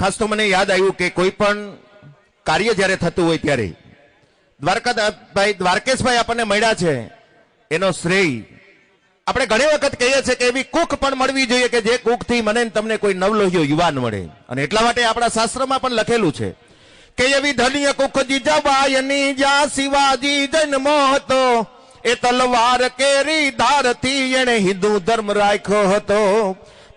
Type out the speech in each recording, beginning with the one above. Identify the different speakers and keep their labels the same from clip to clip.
Speaker 1: ખાસ તો મને યાદ આવ્યું કે કોઈ પણ કાર્ય જ્યારે થતું હોય ત્યારે દ્વારકાભાઈ દ્વારકેશભાઈ આપણને મળ્યા છે, એનો શ્રેય. આપણે ઘણી વખત કહીએ છીએ કે એવી કુક પણ મળવી જોઈએ કે જે કુકથી મને તમને કોઈ નવલોહિયો યુવાન મળે. અને એટલા માટે આપણા શાસ્ત્રમાં પણ લખેલું છે કે એવી ધન્ય કુખ જીજાબાયની જ્યાં શિવાજી જન્મો હતો, એ તલવાર કેરી ધારથી એણે હિન્દુ ધર્મ રાખ્યો હતો.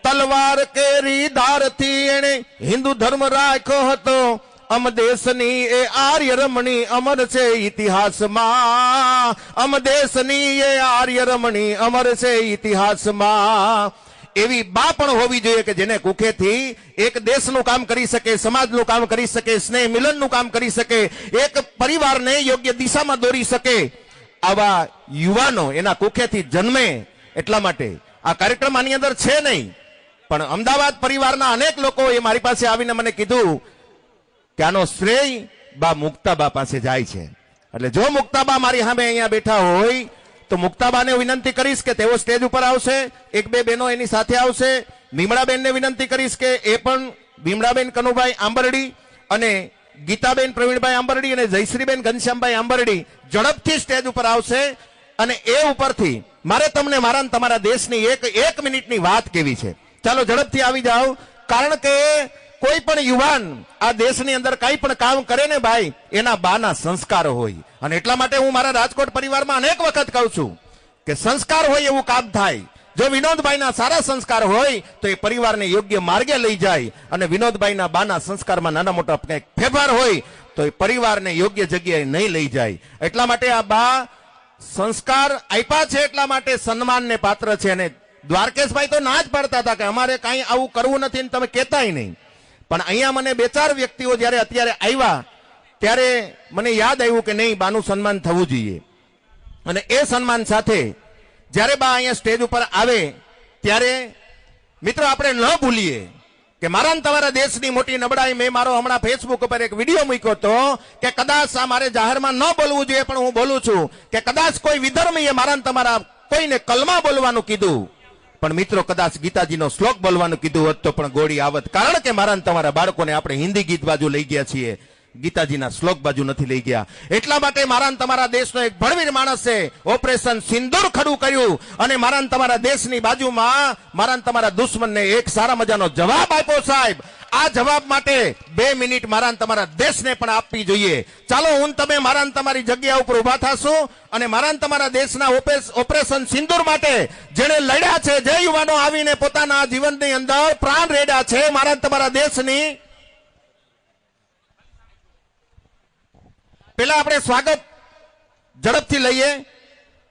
Speaker 1: તલવાર કેરી ધારથી એણે હિન્દુ ધર્મ રાખ્યો હતો. અમ દેશની એ આર્ય રમણી અમર છે ઇતિહાસમાં. અમ દેશની એ આર્ય રમણી અમર છે ઇતિહાસમાં. એવી બા પણ હોવી જોઈએ કે જેને કુખેથી એક દેશનું કામ કરી શકે, સમાજનું કામ કરી શકે, સ્નેહ મિલનનું કામ કરી શકે, એક પરિવારને યોગ્ય દિશામાં દોરી શકે. આવા યુવાનો એના કુખેથી જન્મે એટલા માટે આ કાર્યક્રમ આની અંદર છે નહીં. પણ અમદાવાદ પરિવારના અનેક લોકો એ મારી પાસે આવીને મને કીધું કે આનો શ્રેય બા મુક્તાબા પાસે જાય છે. એટલે જો મુક્તાબા મારી સામે અહીંયા બેઠા હોય, તો મુક્તાબાને વિનંતી કરીશ કે તેઓ સ્ટેજ ઉપર આવશે, એક બે બહેનો એની સાથે આવશે. ભીમડાબેનને વિનંતી કરીશ કે એ પણ ભીમડાબેન કનુભાઈ આંબરડી અને ગીતાબેન પ્રવીણભાઈ આંબરડી અને જયશ્રીબેન ઘનશ્યામભાઈ આંબરડી ઝડપથી સ્ટેજ ઉપર આવશે અને એ ઉપરથી મારે તમને, મારા તમારા દેશની એક એક મિનિટની વાત કેવી છે. ચાલો ઝડપથી આવી જાઓ. કારણ કે કોઈ પણ યુવાન આ દેશની અંદર કઈ પણ કામ કરે ને ભાઈ, એના બાના સંસ્કાર હોય. અને એટલા માટે હું મારા રાજકોટ પરિવારમાં અનેક વખત કહું છું કે સંસ્કાર હોય એવું કામ થાય. જો વિનોદભાઈના સારા સંસ્કાર હોય, તો એ પરિવારને યોગ્ય માર્ગે લઈ જાય. અને વિનોદભાઈના બાના સંસ્કારમાં નાના મોટા કંઈક ફેરફાર હોય, તો એ પરિવારને યોગ્ય જગ્યાએ નહીં લઈ જાય. એટલા માટે આ બા સંસ્કાર આપ્યા છે, એટલા માટે સન્માનને પાત્ર છે અને દ્વારકેશભાઈ તો ના જ પાડતા હતા કે અમારે કાંઈ આવું કરવું નથી તમે કહેતાય નહીં. પણ અહીંયા મને બે ચાર વ્યક્તિઓ જ્યારે અત્યારે આવ્યા, ત્યારે મને યાદ આવ્યું કે નહીં, બાનું સન્માન થવું જોઈએ. અને એ સન્માન સાથે જ્યારે બા અહીંયા સ્ટેજ ઉપર આવે, ત્યારે મિત્રો આપણે ન ભૂલીએ કે મારા તમારા દેશની મોટી નબળાઈ મેં મારો હમણાં ફેસબુક ઉપર એક વીડિયો મૂક્યો હતો કે કદાચ આ મારે જાહેરમાં ન બોલવું જોઈએ, પણ હું બોલું છું કે કદાચ કોઈ વિધર્મીએ મારા તમારા કોઈને કલમા બોલવાનું કીધું. પણ મિત્રો કદાચ ગીતાજીનો શ્લોક બોલવાનું કીધું હોત તો પણ ગોળી આવત. કારણ કે મારા તમારા બાળકોને આપણે હિન્દી ગીત બાજુ લઈ ગયા છીએ. ગીતાજીના શ્લોક બાજુ નથી લઈ ગયા. એટલા માટે મારા તમારા દેશનો એક ભણવીર માણસ છે ઓપરેશન સિંદૂર ખડું કર્યું અને મારા તમારા દેશની બાજુમાં મારા તમારા દુશ્મનને એક સારા મજાનો જવાબ આપ્યો સાહેબ. આ જવાબ માટે બે મિનિટ મારા તમારા દેશને પણ આપવી જોઈએ. ચાલો હું તમે મારા તમારી જગ્યા ઉપર ઊભા થાશું અને મારા તમારા દેશના ઓપરેશન સિંદૂર માટે જેણે લડ્યા છે, જે યુવાનો આવીને પોતાના જીવનની અંદર પ્રાણ રેડ્યા છે મારા તમારા દેશની પેલા આપણે સ્વાગત ઝડપથી લઈએ.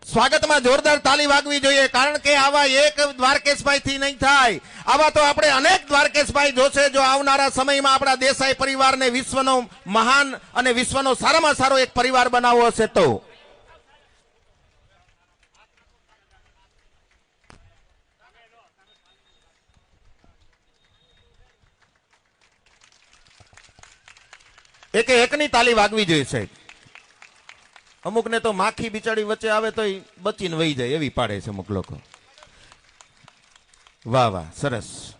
Speaker 1: સ્વાગતમાં જોરદાર તાલી વાગવી જોઈએ, કારણ કે આવા એક દ્વારકેશભાઈ થી નહીં થાય. આવા તો આપણે અનેક દ્વારકેશભાઈ જોશે જો આવનારા સમયમાં આપણા દેસાઈ પરિવારને વિશ્વનો મહાન અને વિશ્વનો સારામાં સારો એક પરિવાર બનાવવો હશે તો. એકે એકની તાલી વાગવી જોઈએ, સાહેબ. અમુકને તો માખી બિચારી વચ્ચે આવે તો બચીને વહી જાય એવી પાડે છે અમુક લોકો. વાહ વાહ, સરસ.